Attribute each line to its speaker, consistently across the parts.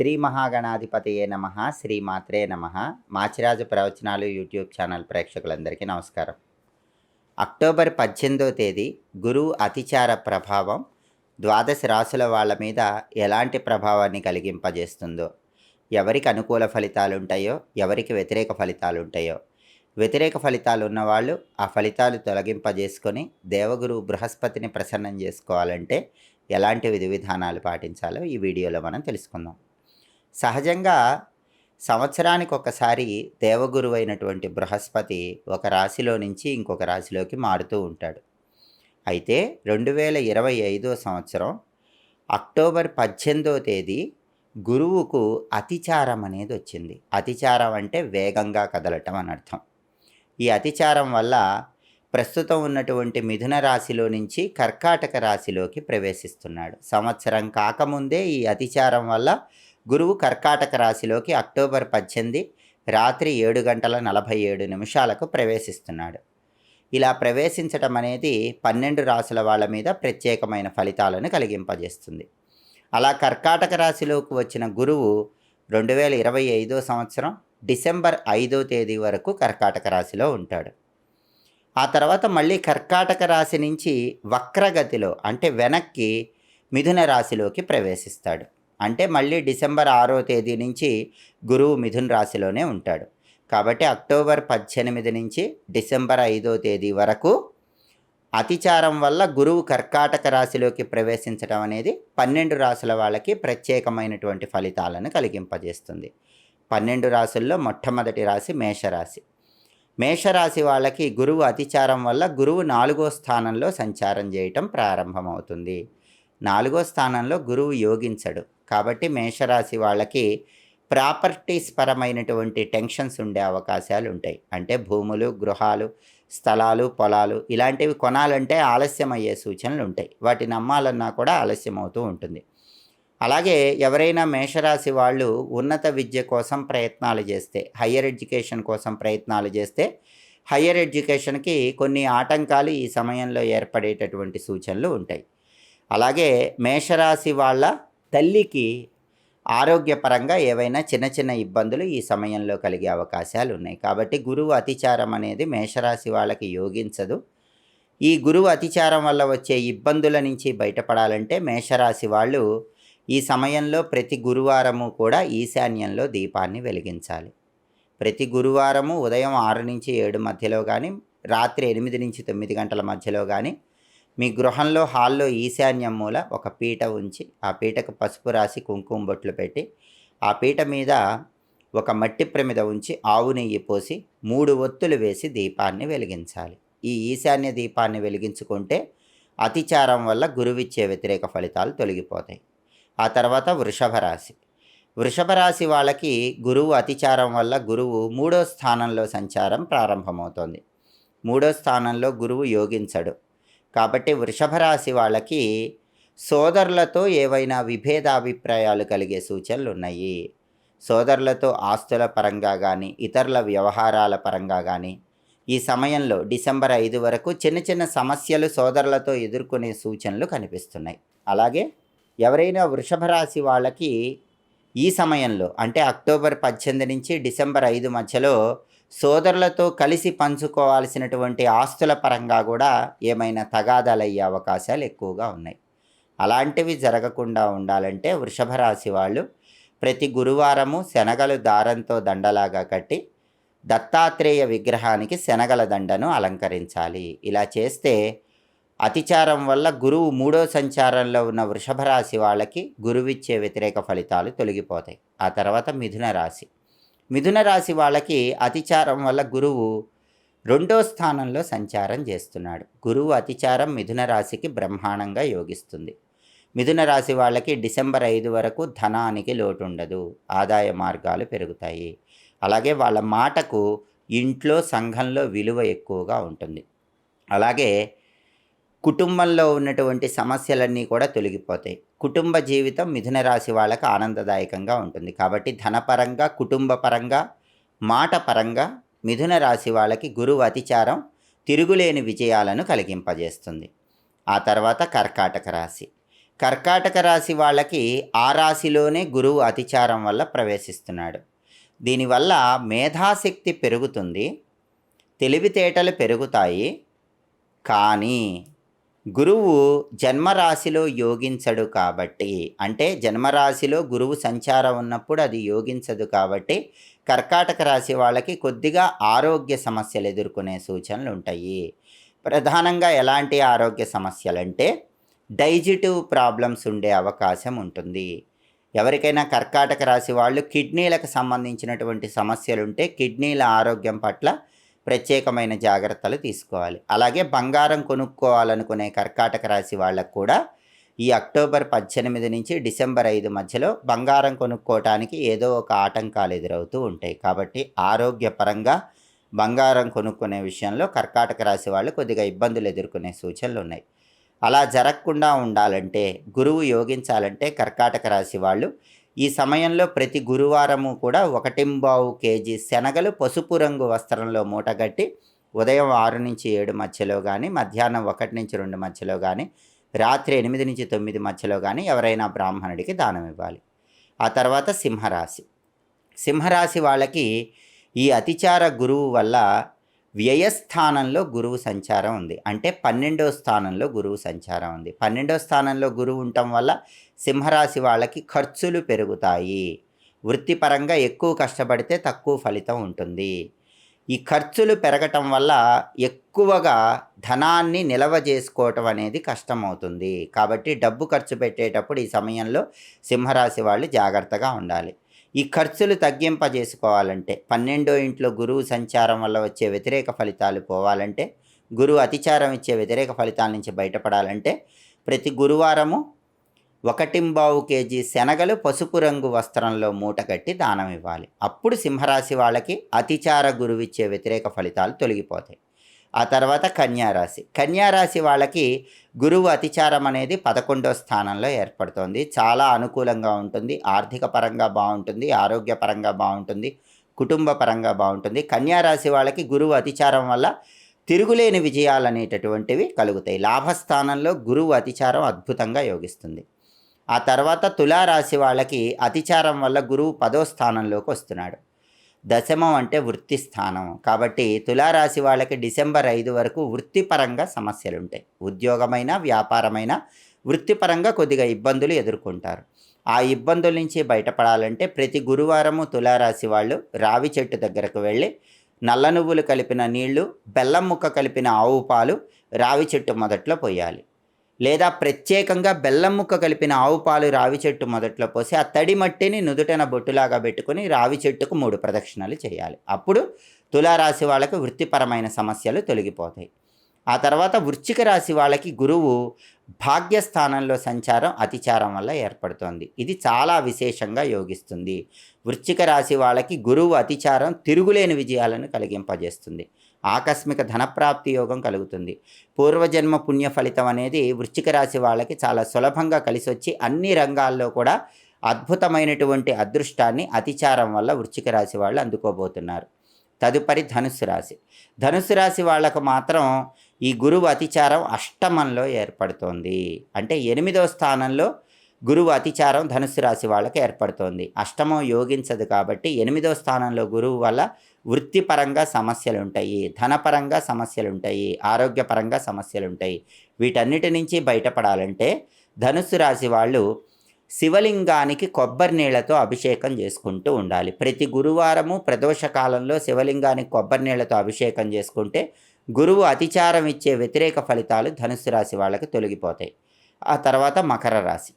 Speaker 1: శ్రీ మహాగణాధిపతయే నమ శ్రీమాత్రే నమ. మాచిరాజు ప్రవచనాలు యూట్యూబ్ ఛానల్ ప్రేక్షకులందరికీ నమస్కారం. అక్టోబర్ పద్దెనిమిదో తేదీ గురువు అతిచార ప్రభావం ద్వాదశ రాసుల వాళ్ళ మీద ఎలాంటి ప్రభావాన్ని కలిగింపజేస్తుందో ఎవరికి అనుకూల ఫలితాలు ఉంటాయో ఎవరికి వ్యతిరేక ఫలితాలు ఉంటాయో వ్యతిరేక ఫలితాలు ఉన్నవాళ్ళు ఆ ఫలితాలు తొలగింపజేసుకొని దేవగురు బృహస్పతిని ప్రసన్నం చేసుకోవాలంటే ఎలాంటి విధి విధానాలు పాటించాలో ఈ వీడియోలో మనం తెలుసుకుందాం. సహజంగా సంవత్సరానికి ఒకసారి దేవగురు అయినటువంటి బృహస్పతి ఒక రాశిలో నుంచి ఇంకొక రాశిలోకి మారుతూ ఉంటాడు. అయితే రెండు వేల ఇరవై ఐదో సంవత్సరం అక్టోబర్ పద్దెనిమిదో తేదీ గురువుకు అతిచారం అనేది వచ్చింది. అతిచారం అంటే వేగంగా కదలటం అని అర్థం. ఈ అతిచారం వల్ల ప్రస్తుతం ఉన్నటువంటి మిథున రాశిలో నుంచి కర్కాటక రాశిలోకి ప్రవేశిస్తున్నాడు. సంవత్సరం కాకముందే ఈ అతిచారం వల్ల గురువు కర్కాటక రాశిలోకి అక్టోబర్ పద్దెనిమిది రాత్రి ఏడు గంటల నలభై ఏడు నిమిషాలకు ప్రవేశిస్తున్నాడు. ఇలా ప్రవేశించటం అనేది పన్నెండు రాశుల వాళ్ళ మీద ప్రత్యేకమైన ఫలితాలను కలిగింపజేస్తుంది. అలా కర్కాటక రాశిలోకి వచ్చిన గురువు రెండు వేల ఇరవై ఐదో సంవత్సరం డిసెంబర్ ఐదో తేదీ వరకు కర్కాటక రాశిలో ఉంటాడు. ఆ తర్వాత మళ్ళీ కర్కాటక రాశి నుంచి వక్రగతిలో అంటే వెనక్కి మిథున రాశిలోకి ప్రవేశిస్తాడు. అంటే మళ్ళీ డిసెంబర్ ఆరో తేదీ నుంచి గురువు మిథున్ రాశిలోనే ఉంటాడు. కాబట్టి అక్టోబర్ పద్దెనిమిది నుంచి డిసెంబర్ ఐదో తేదీ వరకు అతిచారం వల్ల గురువు కర్కాటక రాశిలోకి ప్రవేశించడం అనేది పన్నెండు రాశుల వాళ్ళకి ప్రత్యేకమైనటువంటి ఫలితాలను కలిగింపజేస్తుంది. పన్నెండు రాశుల్లో మొట్టమొదటి రాశి మేషరాశి. మేషరాశి వాళ్ళకి గురువు అతిచారం వల్ల గురువు నాలుగో స్థానంలో సంచారం చేయటం ప్రారంభమవుతుంది. నాలుగో స్థానంలో గురువు యోగించడు. కాబట్టి మేషరాశి వాళ్ళకి ప్రాపర్టీస్ పరమైనటువంటి టెన్షన్స్ ఉండే అవకాశాలు ఉంటాయి. అంటే భూములు గృహాలు స్థలాలు పొలాలు ఇలాంటివి కొనాలంటే ఆలస్యం అయ్యే సూచనలు ఉంటాయి. వాటిని అమ్మాలన్నా కూడా ఆలస్యం అవుతూ ఉంటుంది. అలాగే ఎవరైనా మేషరాశి వాళ్ళు ఉన్నత విద్య కోసం ప్రయత్నాలు చేస్తే హయ్యర్ ఎడ్యుకేషన్ కోసం ప్రయత్నాలు చేస్తే హయ్యర్ ఎడ్యుకేషన్కి కొన్ని ఆటంకాలు ఈ సమయంలో ఏర్పడేటటువంటి సూచనలు ఉంటాయి. అలాగే మేషరాశి వాళ్ళ తల్లికి ఆరోగ్యపరంగా ఏవైనా చిన్న చిన్న ఇబ్బందులు ఈ సమయంలో కలిగే అవకాశాలు ఉన్నాయి. కాబట్టి గురువు అతిచారం అనేది మేషరాశి వాళ్ళకి యోగించదు. ఈ గురువు అతిచారం వల్ల వచ్చే ఇబ్బందుల నుంచి బయటపడాలంటే మేషరాశి వాళ్ళు ఈ సమయంలో ప్రతి గురువారము కూడా ఈశాన్యంలో దీపాన్ని వెలిగించాలి. ప్రతి గురువారము ఉదయం ఆరు నుంచి ఏడు మధ్యలో కానీ రాత్రి ఎనిమిది నుంచి తొమ్మిది గంటల మధ్యలో కానీ మీ గృహంలో హాల్లో ఈశాన్యం మూల ఒక పీట ఉంచి ఆ పీటకు పసుపు రాసి కుంకుమ బొట్లు పెట్టి ఆ పీట మీద ఒక మట్టి ప్రమిద ఉంచి ఆవు నెయ్యి పోసి మూడు ఒత్తులు వేసి దీపాన్ని వెలిగించాలి. ఈ ఈశాన్య దీపాన్ని వెలిగించుకుంటే అతిచారం వల్ల గురువిచ్చే వ్యతిరేక ఫలితాలు తొలగిపోతాయి. ఆ తర్వాత వృషభ రాశి. వృషభ రాశి వాళ్ళకి గురువు అతిచారం వల్ల గురువు మూడో స్థానంలో సంచారం ప్రారంభమవుతోంది. మూడో స్థానంలో గురువు యోగించడు. కాబట్టి వృషభ రాశి వాళ్ళకి సోదరులతో ఏవైనా విభేదాభిప్రాయాలు కలిగే సూచనలు ఉన్నాయి సోదరులతో ఆస్తుల పరంగా కానీ ఇతరుల వ్యవహారాల పరంగా కానీ ఈ సమయంలో డిసెంబర్ ఐదు వరకు చిన్న చిన్న సమస్యలు సోదరులతో ఎదుర్కొనే సూచనలు కనిపిస్తున్నాయి. అలాగే ఎవరైనా వృషభ రాశి వాళ్ళకి ఈ సమయంలో అంటే అక్టోబర్ పద్దెనిమిది నుంచి డిసెంబర్ ఐదు మధ్యలో సోదరులతో కలిసి పంచుకోవాల్సినటువంటి ఆస్తుల పరంగా కూడా ఏమైనా తగాదాలు అయ్యే అవకాశాలు ఎక్కువగా ఉన్నాయి. అలాంటివి జరగకుండా ఉండాలంటే వృషభ రాశి వాళ్ళు ప్రతి గురువారము శనగలు దారంతో దండలాగా కట్టి దత్తాత్రేయ విగ్రహానికి శనగల దండను అలంకరించాలి. ఇలా చేస్తే అతిచారం వల్ల గురువు మూడో సంచారంలో ఉన్న వృషభ రాశి వాళ్ళకి గురువిచ్చే వ్యతిరేక ఫలితాలు తొలగిపోతాయి. ఆ తర్వాత మిథున రాశి. మిథున రాశి వాళ్ళకి అతిచారం వల్ల గురువు రెండో స్థానంలో సంచారం చేస్తున్నాడు. గురువు అతిచారం మిథున రాశికి బ్రహ్మాండంగా యోగిస్తుంది. మిథున రాశి వాళ్ళకి డిసెంబర్ ఐదు వరకు ధనానికి లోటు ఉండదు ఆదాయ మార్గాలు పెరుగుతాయి. అలాగే వాళ్ళ మాటకు ఇంట్లో సంఘంలో విలువ ఎక్కువగా ఉంటుంది. అలాగే కుటుంబంలో ఉన్నటువంటి సమస్యలన్నీ కూడా తొలగిపోతాయి. కుటుంబ జీవితం మిథున రాశి వాళ్ళకి ఆనందదాయకంగా ఉంటుంది. కాబట్టి ధనపరంగా కుటుంబ పరంగా మాట పరంగా మిథున రాశి వాళ్ళకి గురువు అతిచారం తిరుగులేని విజయాలను కలిగింపజేస్తుంది. ఆ తర్వాత కర్కాటక రాశి. కర్కాటక రాశి వాళ్ళకి ఆ రాశిలోనే గురువు అతిచారం వల్ల ప్రవేశిస్తున్నాడు. దీనివల్ల మేధాశక్తి పెరుగుతుంది. తెలివితేటలు పెరుగుతాయి. కానీ గురువు జన్మరాశిలో యోగించడు కాబట్టి అంటే జన్మరాశిలో గురువు సంచారం ఉన్నప్పుడు అది యోగించదు కాబట్టి కర్కాటక రాశి వాళ్ళకి కొద్దిగా ఆరోగ్య సమస్యలు ఎదుర్కొనే సూచనలు ఉంటాయి. ప్రధానంగా ఎలాంటి ఆరోగ్య సమస్యలంటే డైజెటివ్ ప్రాబ్లమ్స్ ఉండే అవకాశం ఉంటుంది. ఎవరికైనా కర్కాటక రాశి వాళ్ళు కిడ్నీలకు సంబంధించినటువంటి సమస్యలు ఉంటే కిడ్నీల ఆరోగ్యం పట్ల ప్రత్యేకమైన జాగ్రత్తలు తీసుకోవాలి. అలాగే బంగారం కొనుక్కోవాలనుకునే కర్కాటక రాశి వాళ్ళకు కూడా ఈ అక్టోబర్ పద్దెనిమిది నుంచి డిసెంబర్ ఐదు మధ్యలో బంగారం కొనుక్కోవటానికి ఏదో ఒక ఆటంకాలు ఎదురవుతూ ఉంటాయి. కాబట్టి ఆరోగ్యపరంగా బంగారం కొనుక్కునే విషయంలో కర్కాటక రాశి వాళ్ళు కొద్దిగా ఇబ్బందులు ఎదుర్కొనే సూచనలు ఉన్నాయి. అలా జరగకుండా ఉండాలంటే గురువు యోగించాలంటే కర్కాటక రాశి వాళ్ళు ఈ సమయంలో ప్రతి గురువారము కూడా ఒకటింబావు కేజీ శనగలు పసుపు రంగు వస్త్రంలో మూటగట్టి ఉదయం ఆరు నుంచి ఏడు మధ్యలో కానీ మధ్యాహ్నం ఒకటి నుంచి రెండు మధ్యలో కానీ రాత్రి ఎనిమిది నుంచి తొమ్మిది మధ్యలో కానీ ఎవరైనా బ్రాహ్మణుడికి దానం ఇవ్వాలి. ఆ తర్వాత సింహరాశి. సింహరాశి వాళ్ళకి ఈ అతిచార గురువు వల్ల వ్యయస్థానంలో గురువు సంచారం ఉంది. అంటే పన్నెండో స్థానంలో గురువు సంచారం ఉంది. పన్నెండో స్థానంలో గురువు ఉండటం వల్ల సింహరాశి వాళ్ళకి ఖర్చులు పెరుగుతాయి. వృత్తిపరంగా ఎక్కువ కష్టపడితే తక్కువ ఫలితం ఉంటుంది. ఈ ఖర్చులు పెరగటం వల్ల ఎక్కువగా ధనాన్ని నిల్వ చేసుకోవటం అనేది కష్టమవుతుంది. కాబట్టి డబ్బు ఖర్చు పెట్టేటప్పుడు ఈ సమయంలో సింహరాశి వాళ్ళు జాగ్రత్తగా ఉండాలి. ఈ ఖర్చులు తగ్గింపజేసుకోవాలంటే పన్నెండో ఇంట్లో గురువు సంచారం వల్ల వచ్చే వ్యతిరేక ఫలితాలు పోవాలంటే గురువు అతిచారం ఇచ్చే వ్యతిరేక ఫలితాల నుంచి బయటపడాలంటే ప్రతి గురువారము ఒకటింబావు కేజీ శనగలు పసుపు రంగు వస్త్రంలో మూట కట్టి దానం ఇవ్వాలి. అప్పుడు సింహరాశి వాళ్ళకి అతిచార గురువిచ్చే వ్యతిరేక ఫలితాలు తొలగిపోతాయి. ఆ తర్వాత కన్యారాశి. కన్యారాశి వాళ్ళకి గురువు అతిచారం అనేది పదకొండో స్థానంలో ఏర్పడుతుంది. చాలా అనుకూలంగా ఉంటుంది. ఆర్థిక పరంగా బాగుంటుంది. ఆరోగ్యపరంగా బాగుంటుంది. కుటుంబ పరంగా బాగుంటుంది. కన్యారాశి వాళ్ళకి గురువు అతిచారం వల్ల తిరుగులేని విజయాలు అనేటటువంటివి కలుగుతాయి. లాభస్థానంలో గురువు అతిచారం అద్భుతంగా యోగిస్తుంది. ఆ తర్వాత తులారాశి వాళ్ళకి అతిచారం వల్ల గురువు పదో స్థానంలోకి వస్తున్నాడు. దశమం అంటే వృత్తి స్థానం. కాబట్టి తులారాశి వాళ్ళకి డిసెంబర్ ఐదు వరకు వృత్తిపరంగా సమస్యలు ఉంటాయి ఉద్యోగమైన వ్యాపారమైన వృత్తిపరంగా కొద్దిగా ఇబ్బందులు ఎదుర్కొంటారు. ఆ ఇబ్బందుల నుంచి బయటపడాలంటే ప్రతి గురువారము తులారాశి వాళ్ళు రావి చెట్టు దగ్గరకు వెళ్ళి నల్ల నువ్వులు కలిపిన నీళ్ళు బెల్లం ముక్క కలిపిన ఆవు పాలు రావి చెట్టు మొదట్లో పోయాలి. లేదా ప్రత్యేకంగా బెల్లం ముక్క కలిపిన ఆవు పాలు రావి చెట్టు మొదట్లో పోసి ఆ తడి మట్టిని నుదుటన బొట్టులాగా పెట్టుకుని రావి చెట్టుకు మూడు ప్రదక్షిణలు చేయాలి. అప్పుడు తులారాశి వాళ్ళకి వృత్తిపరమైన సమస్యలు తొలగిపోతాయి. ఆ తర్వాత వృశ్చిక రాశి వాళ్ళకి గురువు భాగ్యస్థానంలో సంచారం అతిచారం వల్ల ఏర్పడుతోంది. ఇది చాలా విశేషంగా యోగిస్తుంది. వృశ్చిక రాశి వాళ్ళకి గురువు అతిచారం తిరుగులేని విజయాలను కలిగింపజేస్తుంది. ఆకస్మిక ధనప్రాప్తి యోగం కలుగుతుంది. పూర్వజన్మ పుణ్య ఫలితం అనేది వృశ్చిక రాశి వాళ్ళకి చాలా సులభంగా కలిసి వచ్చి అన్ని రంగాల్లో కూడా అద్భుతమైనటువంటి అదృష్టాన్ని అతిచారం వల్ల వృశ్చిక రాశి వాళ్ళు అందుకోబోతున్నారు. తదుపరి ధనుసు రాశి. ధనుసు రాశి వాళ్ళకు మాత్రం ఈ గురువు అతిచారం అష్టమంలో ఏర్పడుతోంది. అంటే ఎనిమిదో స్థానంలో గురువు అతిచారం ధనుసు రాశి వాళ్ళకి ఏర్పడుతోంది. అష్టమం యోగించదు కాబట్టి ఎనిమిదో స్థానంలో గురువు వల్ల వృత్తిపరంగా సమస్యలు ఉంటాయి ధనపరంగా సమస్యలు ఉంటాయి ఆరోగ్యపరంగా సమస్యలు ఉంటాయి వీటన్నిటి నుంచి బయటపడాలంటే ధనుస్సు రాశి వాళ్ళు శివలింగానికి కొబ్బరి నీళ్ళతో అభిషేకం చేసుకుంటూ ఉండాలి. ప్రతి గురువారము ప్రదోష కాలంలో శివలింగానికి కొబ్బరి నీళ్ళతో అభిషేకం చేసుకుంటే గురువు అతిచారం ఇచ్చే వ్యతిరేక ఫలితాలు ధనుస్సు రాశి వాళ్ళకి తొలగిపోతాయి. ఆ తర్వాత మకర రాశి.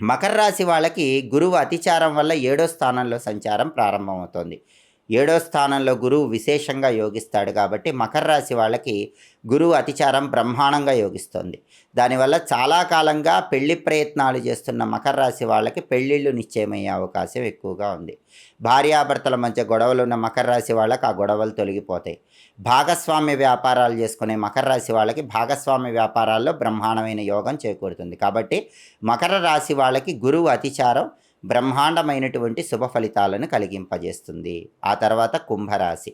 Speaker 1: మకర రాశి వాళ్ళకి గురువు అతిచారం వల్ల ఏడో స్థానంలో సంచారం ప్రారంభమవుతోంది. ఏడో స్థానంలో గురువు విశేషంగా యోగిస్తాడు కాబట్టి మకర రాశి వాళ్ళకి గురువు అతిచారం బ్రహ్మాండంగా యోగిస్తుంది. దానివల్ల చాలా కాలంగా పెళ్ళి ప్రయత్నాలు చేస్తున్న మకర రాశి వాళ్ళకి పెళ్ళిళ్ళు నిశ్చయమయ్యే అవకాశం ఎక్కువగా ఉంది. భార్యాభర్తల మధ్య గొడవలు ఉన్న మకర రాశి వాళ్ళకి ఆ గొడవలు తొలగిపోతాయి. భాగస్వామ్య వ్యాపారాలు చేసుకునే మకర రాశి వాళ్ళకి భాగస్వామ్య వ్యాపారాల్లో బ్రహ్మాండమైన యోగం చేకూరుతుంది. కాబట్టి మకర రాశి వాళ్ళకి గురువు అతిచారం బ్రహ్మాండమైనటువంటి శుభ ఫలితాలను కలిగింపజేస్తుంది. ఆ తర్వాత కుంభరాశి.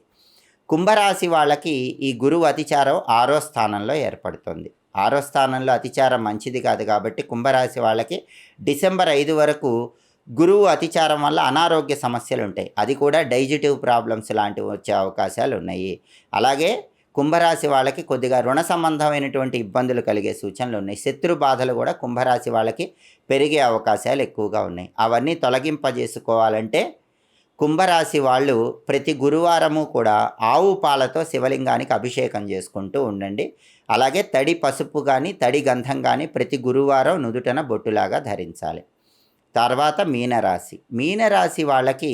Speaker 1: కుంభరాశి వాళ్ళకి ఈ గురువు అతిచారం ఆరో స్థానంలో ఏర్పడుతుంది. ఆరో స్థానంలో అతిచారం మంచిది కాదు కాబట్టి కుంభరాశి వాళ్ళకి డిసెంబర్ ఐదు వరకు గురువు అతిచారం వల్ల అనారోగ్య సమస్యలు ఉంటాయి అది కూడా డైజెటివ్ ప్రాబ్లమ్స్ లాంటివి వచ్చే అవకాశాలు ఉన్నాయి అలాగే కుంభరాశి వాళ్ళకి కొద్దిగా రుణ సంబంధమైనటువంటి ఇబ్బందులు కలిగే సూచనలు ఉన్నాయి. శత్రు బాధలు కూడా కుంభరాశి వాళ్ళకి పెరిగే అవకాశాలు ఎక్కువగా ఉన్నాయి. అవన్నీ తొలగింపజేసుకోవాలంటే కుంభరాశి వాళ్ళు ప్రతి గురువారము కూడా ఆవు పాలతో శివలింగానికి అభిషేకం చేసుకుంటూ ఉండండి. అలాగే తడి పసుపు కానీ తడి గంధం కానీ ప్రతి గురువారం నుదుటన బొట్టులాగా ధరించాలి. తర్వాత మీనరాశి. మీనరాశి వాళ్ళకి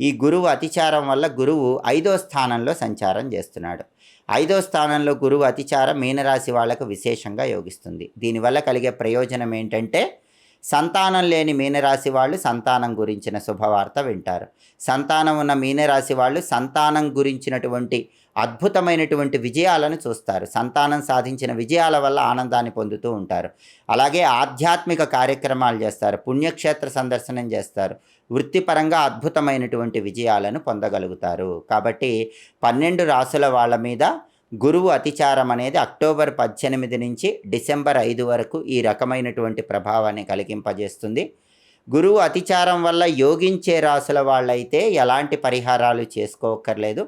Speaker 1: ఈ గురువు అతిచారం వల్ల గురువు ఐదో స్థానంలో సంచారం చేస్తున్నాడు. ఐదో స్థానంలో గురువు అతిచార మీనరాశి వాళ్ళకు విశేషంగా యోగిస్తుంది. దీనివల్ల కలిగే ప్రయోజనం ఏంటంటే సంతానం లేని మీనరాశి వాళ్ళు సంతానం గురించిన శుభవార్త వింటారు. సంతానం ఉన్న మీనరాశి వాళ్ళు సంతానం గురించినటువంటి అద్భుతమైనటువంటి విజయాలను చూస్తారు. సంతానం సాధించిన విజయాల వల్ల ఆనందాన్ని పొందుతూ ఉంటారు. అలాగే ఆధ్యాత్మిక కార్యక్రమాలు చేస్తారు. పుణ్యక్షేత్ర సందర్శనం చేస్తారు. వృత్తిపరంగా అద్భుతమైనటువంటి విజయాలను పొందగలుగుతారు. కాబట్టి పన్నెండు రాసుల వాళ్ళ మీద గురువు అతిచారం అనేది అక్టోబర్ పద్దెనిమిది నుంచి డిసెంబర్ ఐదు వరకు ఈ రకమైనటువంటి ప్రభావాన్ని కలిగింపజేస్తుంది. గురువు అతిచారం వల్ల యోగించే రాసుల వాళ్ళైతే ఎలాంటి పరిహారాలు చేసుకోకర్లేదు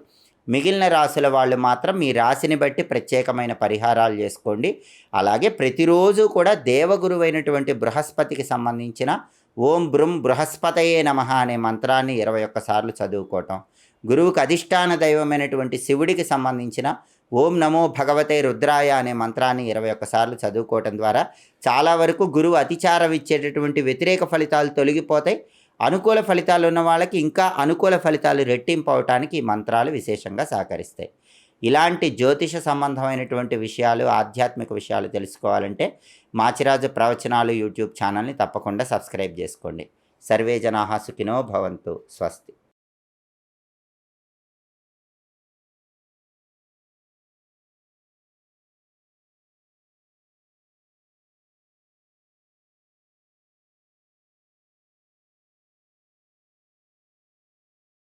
Speaker 1: మిగిలిన రాసుల వాళ్ళు మాత్రం మీ రాశిని బట్టి ప్రత్యేకమైన పరిహారాలు చేసుకోండి. అలాగే ప్రతిరోజు కూడా దేవగురువైనటువంటి బృహస్పతికి సంబంధించిన ఓం బృం బృహస్పతయే నమ అనే మంత్రాన్ని ఇరవై ఒక్కసార్లు చదువుకోవటం. గురువుకు అధిష్టాన దైవమైనటువంటి శివుడికి సంబంధించిన ఓం నమో భగవతే రుద్రాయ అనే మంత్రాన్ని ఇరవై ఒక్కసార్లు చదువుకోవటం ద్వారా చాలా వరకు గురువు అతిచారం ఇచ్చేటటువంటి వ్యతిరేక ఫలితాలు తొలగిపోతాయి. అనుకూల ఫలితాలు ఉన్న వాళ్ళకి ఇంకా అనుకూల ఫలితాలు రెట్టింపు అవటానికి ఈ మంత్రాలు విశేషంగా సహకరిస్తాయి. ఇలాంటి జ్యోతిష సంబంధమైనటువంటి విషయాలు ఆధ్యాత్మిక విషయాలు తెలుసుకోవాలంటే మాచిరాజు ప్రవచనాలు యూట్యూబ్ ఛానల్ని తప్పకుండా సబ్స్క్రైబ్ చేసుకోండి. సర్వే జనాహా సుఖినో భవంతు. స్వస్తి.